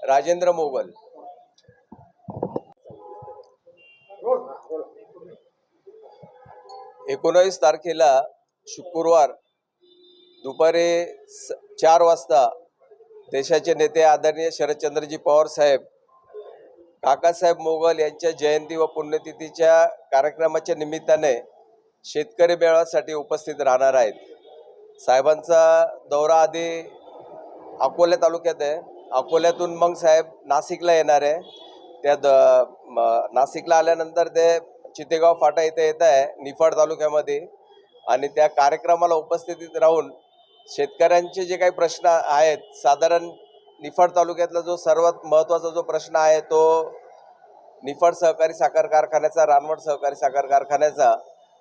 राजेंद्र मोगल. एकोणावीस तारखेला शुक्रवार दुपारी स- चार वाजता देशाचे नेते आदरणीय शरदचंद्रजी पवार साहेब काकासाहेब मोगल यांच्या जयंती व पुण्यतिथीच्या कार्यक्रमाच्या निमित्ताने शेतकरी मेळाव्यासाठी उपस्थित राहणार आहेत. साहेबांचा दौरा आधी अकोला तालुक्यात आहे. अकोल्यातून मग साहेब नाशिकला येणार आहे. त्या द नाशिकला आल्यानंतर ते चितेगाव फाटा इथे येत आहे निफाड तालुक्यामध्ये आणि त्या कार्यक्रमाला उपस्थितीत राहून शेतकऱ्यांचे जे काही प्रश्न आहेत साधारण निफाड तालुक्यातला जो सर्वात महत्त्वाचा जो प्रश्न आहे तो निफाड सहकारी साखर कारखान्याचा रानवड सहकारी साखर कारखान्याचा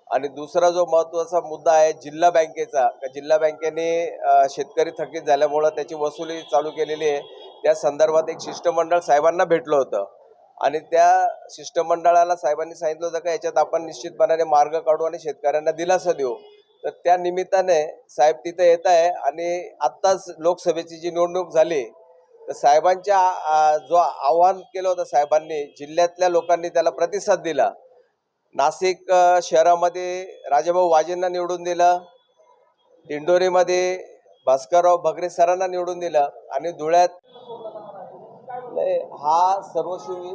आणि दुसरा जो महत्त्वाचा मुद्दा आहे जिल्हा बँकेचा. का जिल्हा बँकेने शेतकरी थकीत झाल्यामुळं त्याची वसुली चालू केलेली आहे. त्या संदर्भात एक शिष्टमंडळ साहेबांना भेटलं होतं. आणि त्या शिष्टमंडळाला साहेबांनी सांगितलं होतं का याच्यात आपण निश्चितपणाने मार्ग काढू आणि शेतकऱ्यांना दिलासा देऊ. तर त्या निमित्ताने साहेब तिथे येत आहे आणि आत्ताच लोकसभेची जी निवडणूक झाली तर साहेबांच्या जो आव्हान केलं होतं साहेबांनी जिल्ह्यातल्या लोकांनी त्याला प्रतिसाद दिला. नाशिक शहरामध्ये राजाभाऊ वाजेंना निवडून दिलं दिंडोरीमध्ये भास्करराव भगरे सरांना निवडून दिलं आणि धुळ्यात नाही, हा सर्वस्वी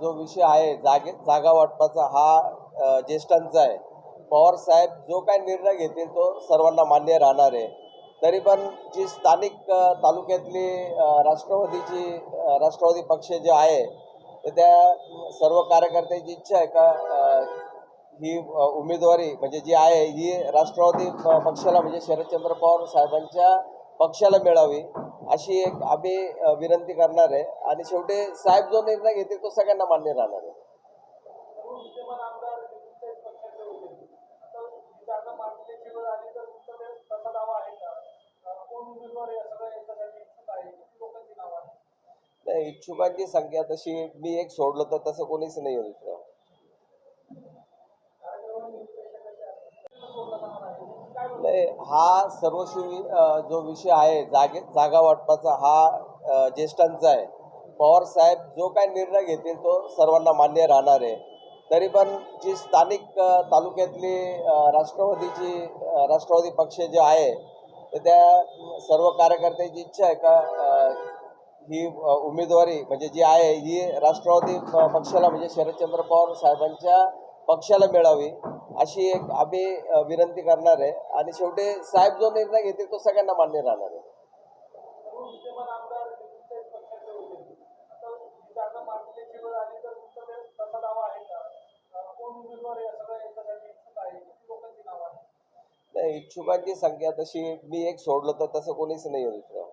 जो विषय आहे जागे जागा वाटपाचा हा ज्येष्ठांचा आहे पवार साहेब जो काय निर्णय घेतील तो सर्वांना मान्य राहणार आहे. तरी पण जी स्थानिक तालुक्यातली राष्ट्रवादीची राष्ट्रवादी पक्ष जे आहे तर त्या सर्व कार्यकर्त्यांची इच्छा आहे का ही उमेदवारी म्हणजे जी आहे ही राष्ट्रवादी पक्षाला म्हणजे शरदचंद्र पवार साहेबांच्या पक्षाला मिळावी अशी एक आम्ही विनंती करणार आहे. आणि शेवटी साहेब जो निर्णय घेतील तो सगळ्यांना मान्य राहणार आहे. इच्छुकांची संख्या तशी मी एक सोडलं तर तसं कोणीच नाही दुसरं नाही हा सर्वस्वी जो विषय आहे जागे जागा वाटपाचा हा ज्येष्ठांचा आहे. पवार साहेब जो काय निर्णय घेतील तो सर्वांना मान्य राहणार आहे. तरी पण जी स्थानिक तालुक्यातली राष्ट्रवादीची राष्ट्रवादी पक्ष जे आहे तर त्या सर्व कार्यकर्त्यांची इच्छा आहे का ही उमेदवारी म्हणजे जी आहे ही राष्ट्रवादी पक्षाला म्हणजे शरदचंद्र पवार साहेबांच्या पक्षाला मिळावी अशी एक आम्ही विनंती करणार आहे. आणि शेवटी साहेब जो निर्णय घेतील तो सगळ्यांना मान्य राहणार आहे. नाही इच्छुकांची संख्या तशी मी एक सोडलं तर तसं कोणीच नाही आहे दुसरं.